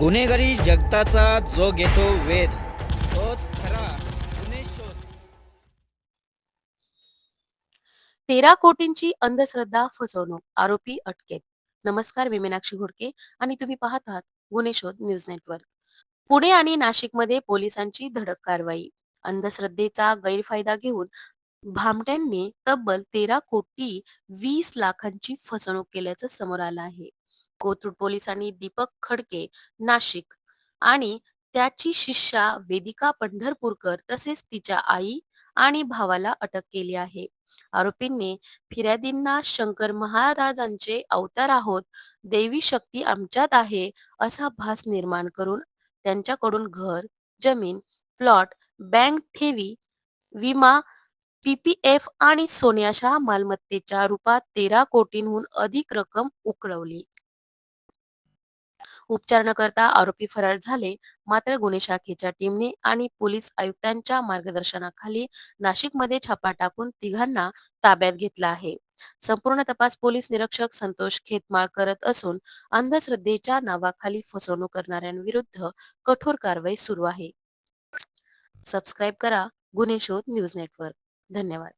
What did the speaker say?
गुन्हेगारी जगताचा जो घेतो वेध तोच खरा गुन्हे शोध. तेरा कोटींची अंधश्रद्धा फसवणूक आरोपी अटकेत. नमस्कार मी मीनाक्षी घोडके आणि तुम्ही पाहत आहात गुन्हे शोध न्यूज नेटवर्क. पुणे आणि नाशिकमध्ये पोलिसांची धडक कारवाई. अंधश्रद्धेचा गैरफायदा घेऊन भामट्यांनी तब्बल तेरा कोटी वीस लाखांची फसवणूक केल्याचं समोर आलं आहे. कोथरूड पोलिसांनी दीपक खडके नाशिक आणि त्याची शिष्या वेदिका पंढरपूरकर तसेच तिच्या आई आणि भावाला अटक केली आहे. आरोपींनी फिर्यादींना शंकर महाराजांचे अवतार आहोत देवी शक्ती आमच्यात आहे असा भास निर्माण करून त्यांच्याकडून घर जमीन प्लॉट बँक ठेवी विमा पीपीएफ आणि सोन्याच्या मालमत्तेच्या रूपात तेरा कोटींहून अधिक रक्कम उकळवली. उपचार न करता आरोपी फरार झाले. मात्र गुन्हे शाखेच्या टीमने आणि पोलीस आयुक्तांच्या मार्गदर्शनाखाली नाशिकमध्ये छापा टाकून तिघांना ताब्यात घेतला आहे. संपूर्ण तपास पोलीस निरीक्षक संतोष खेतमाळ करत असून अंधश्रद्धेच्या नावाखाली फसवणूक करणाऱ्यांविरुद्ध कठोर कारवाई सुरू आहे. सबस्क्राईब करा गुन्हे शोध न्यूज नेटवर्क. धन्यवाद.